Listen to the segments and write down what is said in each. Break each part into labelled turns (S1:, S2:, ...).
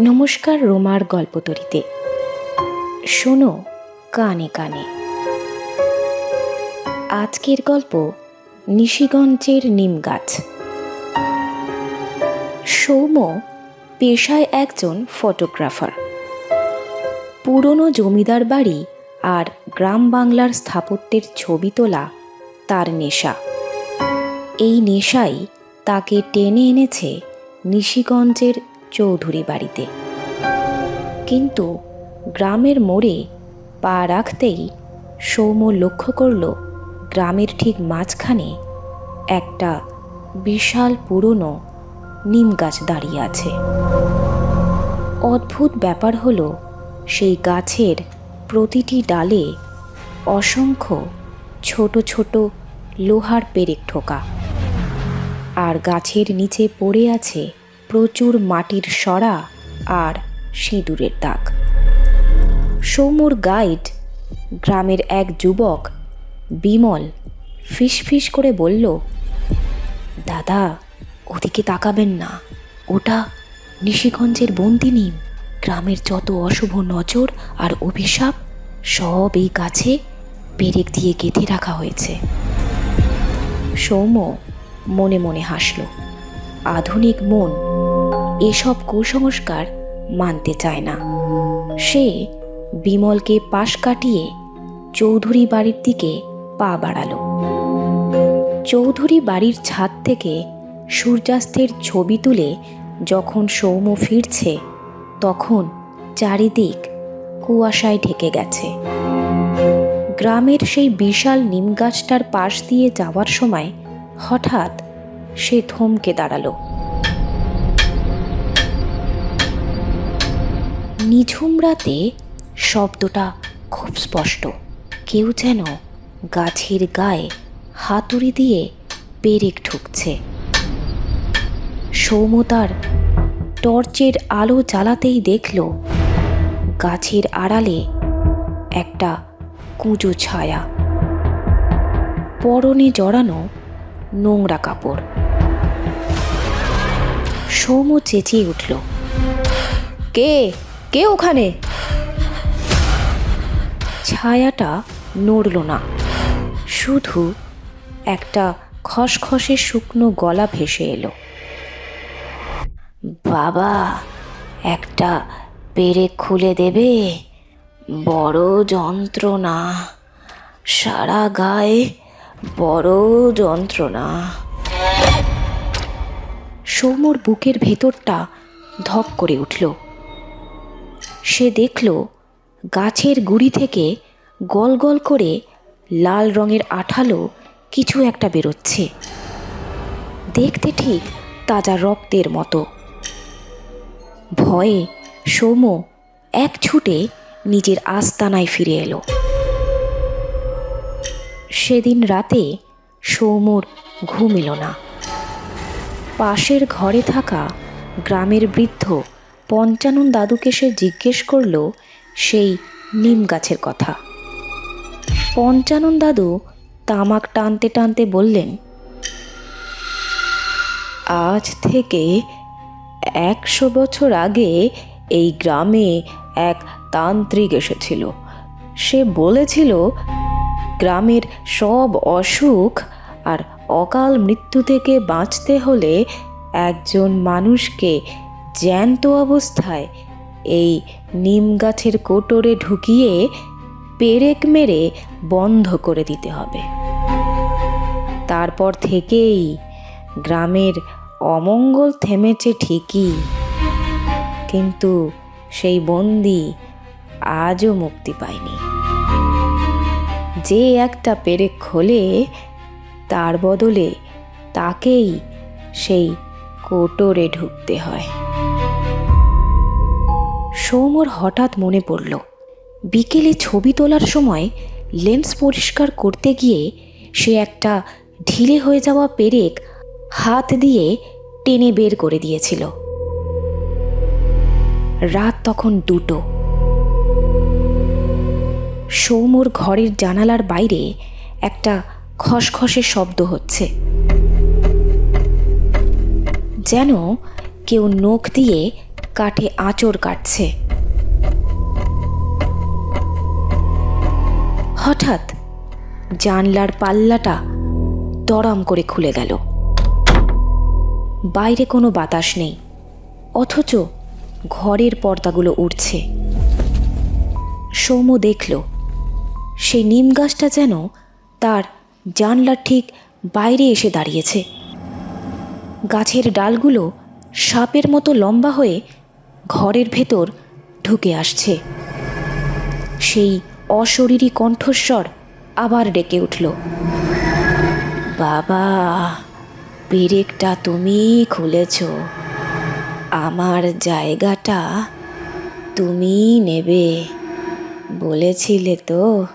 S1: নমস্কার রোমার গল্পতরিতে শোনো কানে কানে। আজকের গল্প নিশিগঞ্জের নিম গাছ। সৌম্য পেশায় একজন ফটোগ্রাফার। পুরনো জমিদার বাড়ি আর গ্রাম বাংলার স্থাপত্যের ছবি তোলা তার নেশা। এই নেশাই তাকে টেনে এনেছে নিশিগঞ্জের চৌধুরী বাড়িতে। কিন্তু গ্রামের মোড়ে পা রাখতেই সৌম্য লক্ষ্য করল, গ্রামের ঠিক মাঝখানে একটা বিশাল পুরনো নিম গাছ দাঁড়িয়ে আছে। অদ্ভুত ব্যাপার হলো, সেই গাছের প্রতিটি ডালে অসংখ্য ছোট ছোট লোহার পেরেক ঠোকা। আর গাছের নিচে পড়ে আছে প্রচুর মাটির সরা আর সিঁদুরের দাগ। সৌমুর গাইড, গ্রামের এক যুবক, বিমল ফিসফিস করে বলল, দাদা, ওদিকে তাকাবেন না। ওটা নিশিগঞ্জের বন্দিনী গ্রামের যত অশুভ নজর আর অভিশাপ, সব এই গাছে পেরেক দিয়ে গেঁথে রাখা হয়েছে। সৌম্য মনে মনে হাসল। আধুনিক মন এসব কুসংস্কার মানতে চায় না। সে বিমলকে পাশ কাটিয়ে চৌধুরী বাড়ির দিকে পা বাড়ালো। চৌধুরী বাড়ির ছাদ থেকে সূর্যাস্তের ছবি তুলে যখন সৌম্য ফিরছে, তখন চারিদিক কুয়াশায় ঢেকে গেছে। গ্রামের সেই বিশাল নিম গাছটার পাশ দিয়ে যাওয়ার সময় হঠাৎ সে থমকে দাঁড়াল। নিঝুম রাতে শব্দটা খুব স্পষ্ট। কেউ যেন গাছের গায়ে হাতুড়ি দিয়ে পেরেক ঠুকছে। সৌমতার টর্চের আলো জ্বালাতেই দেখল, গাছের আড়ালে একটা কুঁজো ছায়া। পরনে জড়ানো নোংরা কাপড়। সৌম্য চেঁচিয়ে উঠল। কে? কে ওখানে? ছায়াটা নড়ল না। শুধু একটা খসখসে শুকনো গলা ভেসে এলো। বাবা, একটা পেরেক খুলে দেবে? বড় যন্ত্রণা। সারা গায়ে বড় যন্ত্রণা। সৌম্যর বুকের ভেতরটা ধপ করে উঠল। সে দেখল গাছের গুড়ি থেকে গল গল করে লাল রঙের আঠালো কিছু একটা বেরোচ্ছে। দেখতে ঠিক তাজা রক্তের মতো। ভয়ে সৌম্য এক ছুটে নিজের আস্তানায় ফিরে এলো। সেদিন রাতে সৌম্যর ঘুম এলো না। পাশের ঘরে থাকা গ্রামের বৃদ্ধ পঞ্চানন দাদুকে সে জিজ্ঞেস করল সেই নিম গাছের কথা। পঞ্চানন দাদু তামাক টানতে টানতে বললেন, আজ থেকে একশো বছর আগে এই গ্রামে এক তান্ত্রিক এসেছিল। সে বলেছিল, গ্রামের সব অসুখ আর অকাল মৃত্যু থেকে বাঁচতে হলে একজন মানুষকে জ্যান্ত অবস্থায় এই নিম গাছের কোটরে ঢুকিয়ে পেরেক মেরে বন্ধ করে দিতে হবে। তারপর থেকেই গ্রামের অমঙ্গল থেমেছে ঠিকই, কিন্তু সেই বন্দি আজও মুক্তি পায়নি। যে একটা পেরেক খোলে তার বদলে তাকেই সেই কোটরে ঢুকতে হয়। সৌমর হঠাৎ মনে পড়ল, বিকেলে ছবি তোলার সময় লেন্স পরিষ্কার করতে গিয়ে সে একটা ঢিলে হয়ে যাওয়া পেরেক হাত দিয়ে টেনে বের করে দিয়েছিল। রাত তখন দুটো। সৌমর ঘরের জানালার বাইরে একটা খসখসে শব্দ হচ্ছে। যেন কেউ নখ দিয়ে কাঠে আঁচড় কাটছে। হঠাৎ জানলার পাল্লাটা দরাম করে খুলে গেল। বাইরে কোনো বাতাস নেই, অথচ ঘরের পর্দাগুলো উড়ছে। সৌম্য দেখল, সেই নিম গাছটা যেন তার জানলার ঠিক বাইরে এসে দাঁড়িয়েছে। গাছের ডালগুলো সাপের মতো লম্বা হয়ে ঘরের ভেতর ঢুকে আসছে। সেই অশরীরী কণ্ঠস্বর আবার ডেকে উঠল, বাবা, পেরেকটা তুমি খুলেছ। আমার জায়গাটা তুমি নেবে, বলেছিলে তো।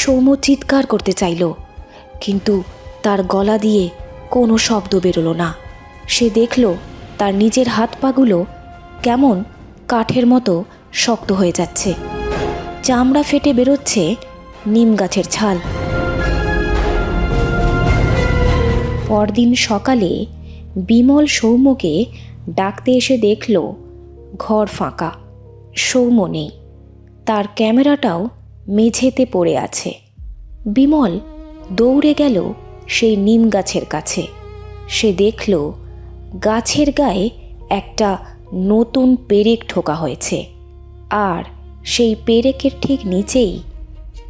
S1: সৌম্য চিৎকার করতে চাইল, কিন্তু তার গলা দিয়ে কোনো শব্দ বেরোলো না। সে দেখল তার নিজের হাত পাগুলো কেমন কাঠের মতো শক্ত হয়ে যাচ্ছে। চামড়া ফেটে বেরোচ্ছে নিম গাছের ছাল। পরদিন সকালে বিমল সৌম্যকে ডাকতে এসে দেখল, ঘর ফাঁকা, সৌম্য নেই। তার ক্যামেরাটাও মেঝেতে পড়ে আছে। বিমল দৌড়ে গেল সেই নিম গাছের কাছে। সে দেখল গাছের গায়ে একটা নতুন পেরেক ঠোকা হয়েছে। আর সেই পেরেকের ঠিক নিচেই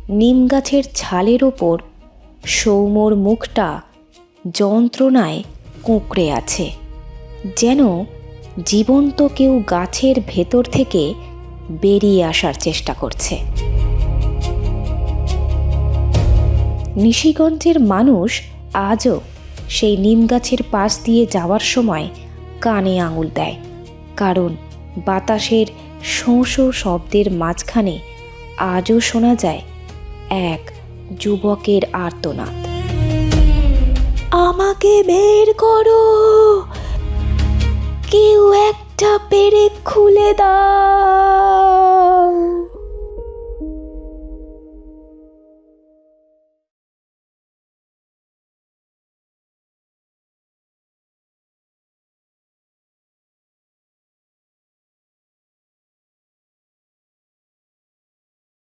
S1: নিম গাছের ছালের ওপর সৌম্যর মুখটা যন্ত্রণায় কুঁকড়ে আছে। যেন জীবন্ত কেউ গাছের ভেতর থেকে বেরিয়ে আসার চেষ্টা করছে। নিশিগঞ্জের মানুষ আজও সেই নিম গাছের পাশ দিয়ে যাওয়ার সময় কানে আঙুল দেয়, কারণ বাতাসের শোঁ শোঁ শব্দের মাঝখানে আজও শোনা যায় এক যুবকের আর্তনাদ। আমাকে বের করো। কেউ একটা পেরেক খুলে দাও।